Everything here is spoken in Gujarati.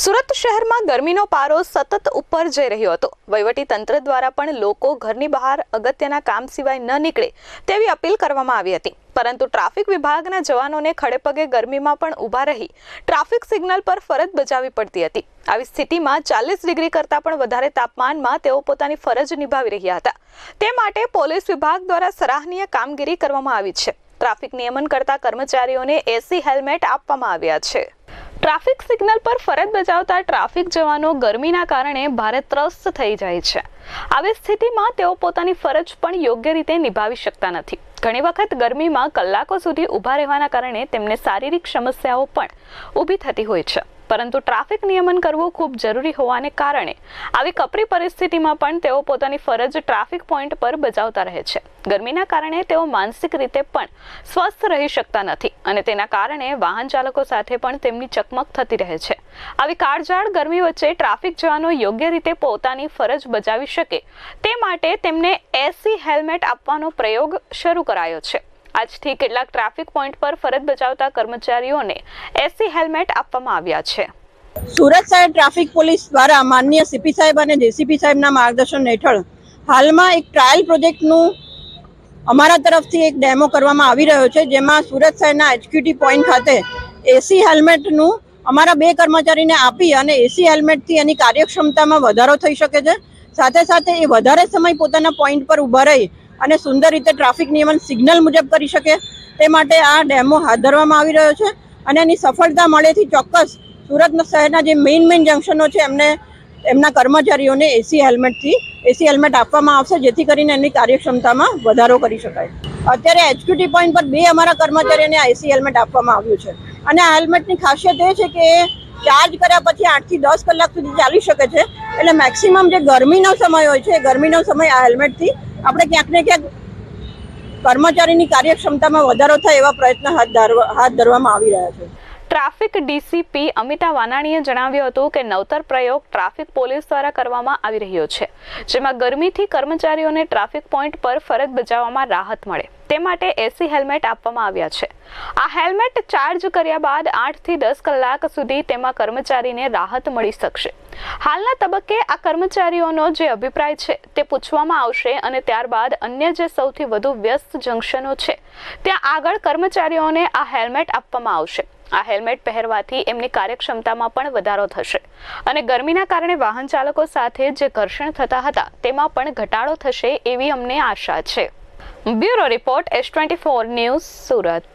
સુરત શહેરમાં ગરમીનો પારો સતત ઉપર જઈ રહ્યો હતો. વહીવટી તંત્ર દ્વારા પણ લોકો ઘરની બહાર અગત્યના કામ સિવાય ન નીકળે તેવી અપીલ કરવામાં આવી હતી. પરંતુ ટ્રાફિક વિભાગના જવાનોને ખડેપગે ગરમીમાં પણ ઊભા રહી ટ્રાફિક સિગ્નલ પર ફરજ બજાવવી પડતી હતી. આવી સ્થિતિમાં ચાલીસ ડિગ્રી કરતાં પણ વધારે તાપમાનમાં તેઓ પોતાની ફરજ નિભાવી રહ્યા હતા. તે માટે પોલીસ વિભાગ દ્વારા સરાહનીય કામગીરી કરવામાં આવી છે. ટ્રાફિક નિયમન કરતા કર્મચારીઓને એસી હેલ્મેટ આપવામાં આવ્યા છે. ટ્રાફિક સિગ્નલ પર ફરજ બજાવતા ટ્રાફિક જવાનો ગરમીના કારણે ભારે ત્રસ્ત થઈ જાય છે. આવી સ્થિતિમાં તેઓ પોતાની ફરજ પણ યોગ્ય રીતે નિભાવી શકતા નથી. ઘણી વખત ગરમીમાં કલાકો સુધી ઊભા રહેવાના કારણે તેમને શારીરિક સમસ્યાઓ પણ ઊભી થતી હોય છે. પરંતુ ટ્રાફિક નિયમન કરવું ખૂબ જરૂરી હોવાને કારણે આવી કપરી પરિસ્થિતિમાં પણ તેઓ પોતાની ફરજ ટ્રાફિક પોઈન્ટ પર બજાવતા રહે છે. ગરમીના કારણે તેઓ માનસિક રીતે પણ સ્વસ્થ રહી શકતા નથી અને તેના કારણે વાહન ચાલકો સાથે પણ તેમની ચકમક થતી રહે છે. આવી કાળઝાળ ગરમી વચ્ચે ટ્રાફિક જવાનો યોગ્ય રીતે પોતાની ફરજ બજાવી શકે તે માટે તેમને એસી હેલ્મેટ આપવાનો પ્રયોગ શરૂ કરાયો છે. આજથી કેટલાક ટ્રાફિક પોઈન્ટ પર ફરજ બજાવતા કર્મચારીઓને એસી હેલ્મેટ આપવામાં આવ્યા છે. સુરત શહેર ટ્રાફિક પોલીસ દ્વારા માનનીય સીપી સાહેબ અને જેસીપી સાહેબના માર્ગદર્શન હેઠળ હાલમાં એક ટ્રાયલ પ્રોજેક્ટનું અમારા તરફથી એક ડેમો કરવામાં આવી રહ્યો છે, જેમાં સુરત શહેરના એચક્યુટી પોઈન્ટ ખાતે એસી હેલ્મેટનું અમારા બે કર્મચારીને આપી અને એસી હેલ્મેટથી એની કાર્યક્ષમતામાં વધારો થઈ શકે છે. સાથે સાથે એ વધારે સમય પોતાના પોઈન્ટ પર ઊભા રહી અને સુંદર રીતે ટ્રાફિક નિયમન સિગ્નલ મુજબ કરી શકે તે માટે આ ડેમો હાથ ધરવામાં આવી રહ્યો છે અને એની સફળતા મળેથી ચોક્કસ સુરત શહેરના જે મેઇન મેઇન જંકશનો છે, એમને એમના કર્મચારીઓને એસી હેલ્મેટથી એસી હેલ્મેટ આપવામાં આવશે, જેથી કરીને એની કાર્યક્ષમતામાં વધારો કરી શકાય. અત્યારે એચક્યુટી પોઈન્ટ પર બે અમારા કર્મચારીઓને એસી હેલ્મેટ આપવામાં આવ્યું છે. અને આ હેલ્મેટની ખાસિયત એ છે કે ચાર્જ કર્યા પછી આઠથી દસ કલાક સુધી ચાલી શકે છે. એટલે મેક્સિમમ જે ગરમીનો સમય હોય છે, એ ગરમીનો સમય આ હેલ્મેટથી આપણે ક્યાંક ને ક્યાંક કર્મચારીની કાર્યક્ષમતામાં વધારો થાય એવા પ્રયત્ન હાથ ધરવા હાથ ધરવામાં આવી રહ્યા છે. ટ્રાફિક ડીસીપી અમિતા વાનાણીએ જણાવ્યું હતું કે નવતર પ્રયોગ ટ્રાફિક પોલીસ દ્વારા કરવામાં આવી રહ્યો છે, જેમાં ગરમીથી કર્મચારીઓને ટ્રાફિક પોઈન્ટ પર ફરજ બજાવવામાં રાહત મળે. તે માટે એસી હેલ્મેટ આપવામાં આવ્યા છે. આ હેલ્મેટ ચાર્જ કર્યા બાદ આઠથી દસ કલાક સુધી તેમાં કર્મચારીને રાહત મળી શકશે. હાલના તબક્કે આ કર્મચારીઓનો જે અભિપ્રાય છે તે પૂછવામાં આવશે અને ત્યારબાદ અન્ય જે સૌથી વધુ વ્યસ્ત જંકશનો છે, ત્યાં આગળ કર્મચારીઓને આ હેલ્મેટ આપવામાં આવશે. આ હેલ્મેટ પહેરવાથી એમની કાર્યક્ષમતામાં પણ વધારો થશે. અને ગરમીના કારણે વાહન ચાલકો સાથે જે ઘર્ષણ થતા હતા, તેમાં પણ ઘટાડો થશે એવી અમને આશા છે. Bureau report S twenty four news Surat.